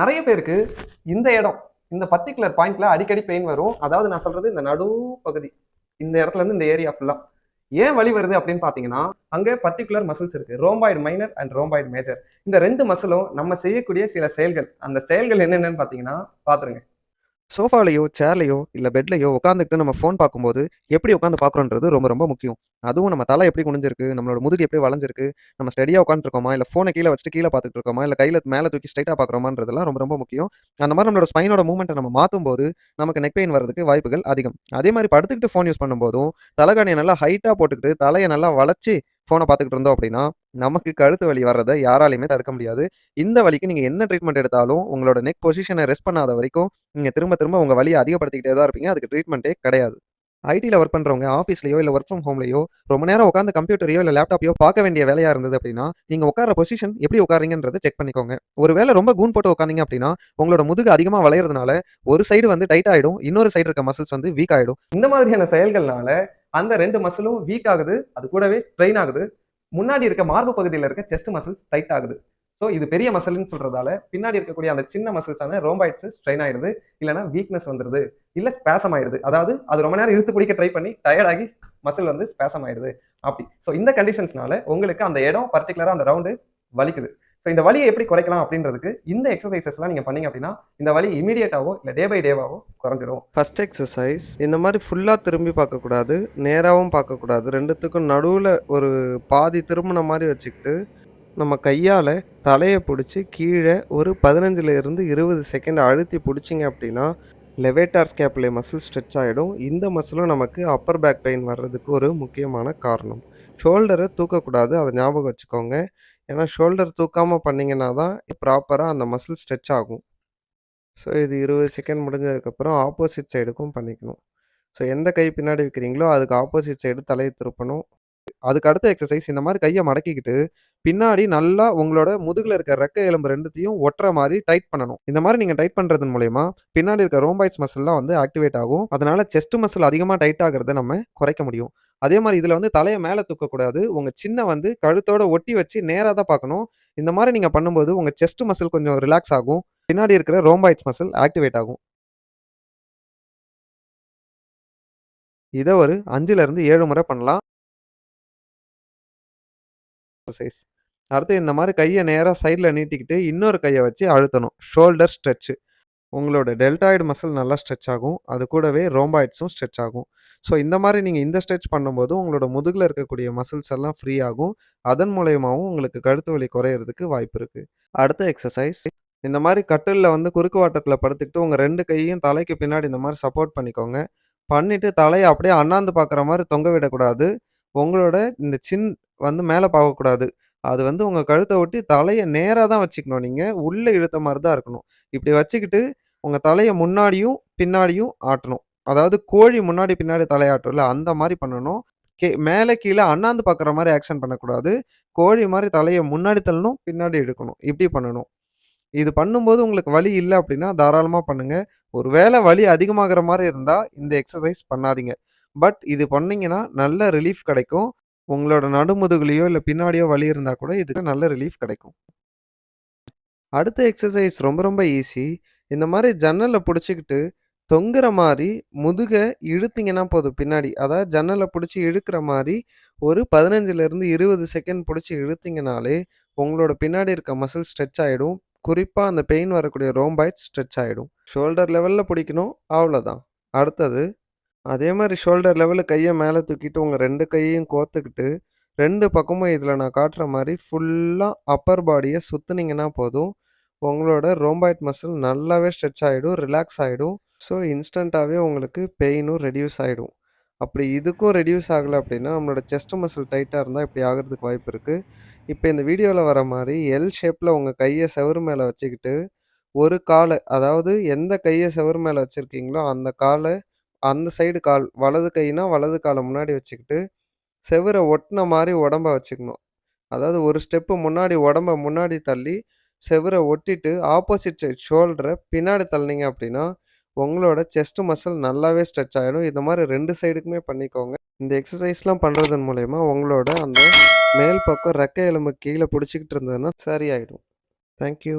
நிறைய பேருக்கு இந்த இடம் இந்த பர்டிகுலர் பாயிண்ட்ல அடிக்கடி பெயின் வரும். அதாவது நான் சொல்றது இந்த நடு பகுதி இந்த இடத்துல இருந்து இந்த ஏரியா ஃபுல்லா ஏன் வழி வருது அப்படின்னு பாத்தீங்கன்னா அங்க பர்டிகுலர் மசில்ஸ் இருக்கு. Rhomboid minor and rhomboid major இந்த ரெண்டு மசிலும் நம்ம செய்யக்கூடிய சில செயல்கள் அந்த செயல்கள் என்னென்னு பாத்தீங்கன்னா பாத்துருங்க. சோஃபாலையோ சேர்லையோ இல்லை பெட்லையோ உட்காந்துக்கிட்டு நம்ம ஃபோன் பார்க்கும்போது எப்படி உட்காந்து பார்க்குறோன்றது ரொம்ப ரொம்ப முக்கியம். அதுவும் நம்ம தலை எப்படி குனிஞ்சிருக்கு நம்மளோட முதுகு எப்படி வளைஞ்சிருக்கு நம்ம ஸ்டடியாக உட்காந்துருக்கோமா இல்லை ஃபோனை கீழே வச்சுட்டு கீழே பார்த்துட்டு இருக்கோமா இல்லை கையில் மேலே தூக்கி ஸ்ட்ரைட்டாக பார்க்குறோமான்றதுலாம் ரொம்ப ரொம்ப முக்கியம். அந்த மாதிரி நம்மளோட ஸ்பைனோட மூவ்மெண்ட்டை நம்ம மாற்றும் போது நமக்கு நெக் பெயின் வரதுக்கு வாய்ப்புகள் அதிகம். அதே மாதிரி படுத்துக்கிட்டு ஃபோன் யூஸ் பண்ணும்போதும் தலைகாணியை நல்லா ஹைட்டாக போட்டுக்கிட்டு தலையை நல்லா வளைச்சி ஃபோனை பார்த்துக்கிட்டு இருந்தோம் அப்படின்னா நமக்கு கழுத்து வலி வர்றதை யாராலையுமே தடுக்க முடியாது. இந்த வலிக்கு நீங்கள் என்ன ட்ரீட்மெண்ட் எடுத்தாலும் உங்களோட நெக் பொசிஷனை ரெஸ்ட் பண்ணாத வரைக்கும் நீங்கள் திரும்ப திரும்ப உங்கள் வலியை அதிகப்படுத்திக்கிட்டே தான் இருப்பீங்க. அதுக்கு ட்ரீட்மெண்ட்டே கிடையாது. ஐடியில் ஒர்க் பண்ணுறவங்க ஆஃபீஸ்லையோ இல்லை ஒர்க் ஃப்ரம் ஹோம்லையோ ரொம்ப நேரம் உட்காந்து கம்ப்யூட்டரையோ இல்லை லேப்டாப்பையோ பார்க்க வேண்டிய வேலையாக இருந்தது அப்படின்னா நீங்கள் உட்கார பொசிஷன் எப்படி உட்காரீங்கன்றதை செக் பண்ணிக்கோங்க. ஒரு வேளை ரொம்ப கூன் போட்டு உட்காந்தீங்க அப்படின்னா உங்களோட முதுகு அதிகமாக வளையறதுனால ஒரு சைடு வந்து டைட் ஆகிடும் இன்னொரு சைடு இருக்க மசில்ஸ் வந்து வீக் ஆகிடும் இந்த மாதிரியான செயல்கள்னால அந்த ரெண்டு மசிலும் வீக் ஆகுது அது கூடவே ஸ்ட்ரெயின் ஆகுது. முன்னாடி இருக்க மார்பு பகுதியில் இருக்க செஸ்ட் மசில்ஸ் டைட் ஆகுது. ஸோ இது பெரிய மசில்னு சொல்றதால பின்னாடி இருக்கக்கூடிய அந்த சின்ன மசில்ஸான ரோம்பாய்ட்ஸ் ஸ்ட்ரெயின் ஆயிடுது இல்லைன்னா வீக்னஸ் வந்துருது இல்லை ஸ்பேசம் ஆயிடுது. அதாவது அது ரொம்ப நேரம் இழுத்து பிடிக்க ட்ரை பண்ணி டயர்டாகி மசில் வந்து ஸ்பேசம் ஆயிடுது. அப்படி. ஸோ இந்த கண்டிஷன்ஸ்னால உங்களுக்கு அந்த இடம் பர்டிகுலராக அந்த ரவுண்டு வலிக்குது. ஸோ இந்த வலியை எப்படி குறைக்கலாம் அப்படின்றதுக்கு இந்த எக்ஸசைசஸ்லாம் நீங்கள் பண்ணீங்க அப்படின்னா இந்த வலி இமீடியட்டாவோ இல்லை டே பை டேவாவோ குறைஞ்சிரும். ஃபர்ஸ்ட் எக்ஸசைஸ் இந்த மாதிரி ஃபுல்லாக திரும்பி பார்க்கக்கூடாது நேராகவும் பார்க்கக்கூடாது. ரெண்டுத்துக்கும் நடுவில் ஒரு பாதி திரும்பின மாதிரி வச்சுக்கிட்டு நம்ம கையால் தலையை பிடிச்சி கீழே ஒரு பதினஞ்சுலேருந்து இருபது செகண்ட் அழுத்தி பிடிச்சிங்க அப்படின்னா லெவேட்டார் ஸ்கேப்லே மசில் ஸ்ட்ரெச் ஆகிடும் இந்த மசிலும் நமக்கு அப்பர் பேக் பெயின் வர்றதுக்கு ஒரு முக்கியமான காரணம். ஷோல்டரை தூக்கக்கூடாது அதை ஞாபகம் வச்சுக்கோங்க. ஏன்னா ஷோல்டர் தூக்காமல் பண்ணிங்கன்னா தான் ப்ராப்பராக அந்த மசில் ஸ்ட்ரெச் ஆகும். ஸோ இது இருபது செகண்ட் முடிஞ்சதுக்கப்புறம் ஆப்போசிட் சைடுக்கும் பண்ணிக்கணும். ஸோ எந்த கை பின்னாடி வைக்கிறீங்களோ அதுக்கு ஆப்போசிட் சைடு தலையை திருப்பணும். அதுக்கு அடுத்த எக்ஸசைஸ் இந்த மாதிரி கையை மடக்கிக்கிட்டு பின்னாடி நல்லா உங்களோட முதுகில் இருக்க ரெக்க எலும்பு ரெண்டுத்தையும் ஒட்டுற மாதிரி டைட் பண்ணணும். இந்த மாதிரி நீங்கள் டைட் பண்ணுறது மூலயமா பின்னாடி இருக்க ரோம்பாய்ட்ஸ் மசில்லாம் வந்து ஆக்டிவேட் ஆகும். அதனால செஸ்ட் மசில் அதிகமாக டைட் ஆகிறத நம்ம குறைக்க முடியும். அதே மாதிரி இதுல வந்து தலையை மேலே தூக்கக்கூடாது. உங்க சின்ன வந்து கழுத்தோட ஒட்டி வச்சு நேராக தான் பார்க்கணும். இந்த மாதிரி நீங்க பண்ணும்போது உங்க செஸ்ட் மசில் கொஞ்சம் ரிலாக்ஸ் ஆகும். பின்னாடி இருக்கிற ரோம்பாய்ட்ஸ் மசில் ஆக்டிவேட் ஆகும். இதை ஒரு அஞ்சுல இருந்து ஏழு முறை பண்ணலாம். அடுத்து இந்த மாதிரி கையை நேராக சைடில் நீட்டிக்கிட்டு இன்னொரு கையை வச்சு அழுத்தணும். ஷோல்டர் ஸ்ட்ரெச்சு உங்களோட டெல்டாய்டு மசில் நல்லா ஸ்ட்ரெச் ஆகும். அது கூடவே ரோம்பாய்ட்ஸும் ஸ்ட்ரெச் ஆகும். ஸோ இந்த மாதிரி நீங்கள் இந்த ஸ்ட்ரெச் பண்ணும்போது உங்களோட முதுகில் இருக்கக்கூடிய மசில்ஸ் எல்லாம் ஃப்ரீ ஆகும். அதன் மூலயமாவும் உங்களுக்கு கழுத்து வலி குறையிறதுக்கு வாய்ப்பு இருக்குது அடுத்த எக்ஸசைஸ் இந்த மாதிரி கட்டிலில் வந்து குறுக்கு வாட்டத்தில் படுத்துக்கிட்டு உங்கள் ரெண்டு கையையும் தலைக்கு பின்னாடி இந்த மாதிரி சப்போர்ட் பண்ணிக்கோங்க. பண்ணிவிட்டு தலையை அப்படியே அண்ணாந்து பார்க்குற மாதிரி தொங்க விடக்கூடாது. உங்களோட இந்த சின் வந்து மேலே பார்க்கக்கூடாது அது வந்து உங்கள் கழுத்தை ஒட்டி தலையை நேராக தான் வச்சுக்கணும் நீங்கள் உள்ளே இழுத்த மாதிரி தான் இருக்கணும். இப்படி வச்சுக்கிட்டு உங்கள் தலையை முன்னாடியும் பின்னாடியும் ஆட்டணும். அதாவது கோழி முன்னாடி பின்னாடி தலையாட்டும்ல அந்த மாதிரி பண்ணணும். கே மேலே கீழே அண்ணாந்து பார்க்குற மாதிரி ஆக்ஷன் பண்ணக்கூடாது. கோழி மாதிரி தலையை முன்னாடி தள்ளணும் பின்னாடி எடுக்கணும் இப்படி பண்ணணும். இது பண்ணும்போது உங்களுக்கு வலி இல்லை அப்படின்னா தாராளமாக பண்ணுங்கள் ஒரு வேளை வலி அதிகமாகிற மாதிரி இருந்தால் இந்த எக்ஸசைஸ் பண்ணாதீங்க. பட் இது பண்ணீங்கன்னா நல்ல ரிலீஃப் கிடைக்கும். உங்களோட நடுமுதுகுலையோ இல்லை பின்னாடியோ வலி இருந்தால் கூட இதுக்கு நல்ல ரிலீஃப் கிடைக்கும். அடுத்த எக்ஸசைஸ் ரொம்ப ரொம்ப ஈஸி இந்த மாதிரி ஜன்னலை பிடிச்சிக்கிட்டு தொங்குற மாதிரி முதுகை இழுத்தீங்கன்னா போதும் பின்னாடி. அதாவது ஜன்னலை பிடிச்சி இழுக்கிற மாதிரி ஒரு பதினஞ்சுலேருந்து இருபது செகண்ட் பிடிச்சி இழுத்தீங்கனாலே உங்களோட பின்னாடி இருக்க மசில் ஸ்ட்ரெச் ஆகிடும் குறிப்பாக அந்த பெயின் வரக்கூடிய ரோம்பாய்ட் ஸ்ட்ரெச் ஆகிடும் ஷோல்டர் லெவலில் பிடிக்கணும் அவ்வளோதான் அடுத்தது அதே மாதிரி ஷோல்டர் லெவலில் கையை மேலே தூக்கிட்டு உங்கள் ரெண்டு கையையும் கோத்துக்கிட்டு ரெண்டு பக்கமும் இதில் நான் காட்டுற மாதிரி ஃபுல்லாக அப்பர் பாடியை சுற்றுனீங்கன்னா போதும். உங்களோட ரோம்பாய்ட் மசில் நல்லாவே ஸ்ட்ரெச் ஆகிடும் ரிலாக்ஸ் ஆகிடும் ஸோ இன்ஸ்டண்ட்டாகவே உங்களுக்கு பெயினும் ரெடியூஸ் ஆகிடும் அப்படி இதுக்கும் ரெடியூஸ் ஆகலை அப்படின்னா நம்மளோட செஸ்ட் மசில் டைட்டாக இருந்தால் இப்படி ஆகிறதுக்கு வாய்ப்பு இருக்குது இப்போ இந்த வீடியோவில் வர மாதிரி எல் ஷேப்பில் உங்கள் கையை செவுரு மேலே வச்சுக்கிட்டு ஒரு காலை அதாவது எந்த கையை செவுரு மேலே வச்சுருக்கீங்களோ அந்த காலை அந்த சைடு கால் வலது கைனா வலது காலை முன்னாடி வச்சுக்கிட்டு செவுரை ஒட்டின மாதிரி உடம்ப வச்சுக்கணும். அதாவது ஒரு ஸ்டெப்பு முன்னாடி உடம்ப முன்னாடி தள்ளி செவுரை ஒட்டிட்டு ஆப்போசிட் சைட் ஷோல்டரை பின்னாடி தள்ளினீங்க அப்படின்னா உங்களோட செஸ்ட் மசில் நல்லாவே ஸ்ட்ரெச் ஆகிடும் இந்த மாதிரி ரெண்டு சைடுக்குமே பண்ணிக்கோங்க. இந்த எக்ஸசைஸ்லாம் பண்ணுறதன் மூலயமா உங்களோட அந்த மேல் பக்கம் ரெக்கை எலும்பு கீழே பிடிச்சிக்கிட்டு இருந்ததுன்னா சரியாயிடும். தேங்க்யூ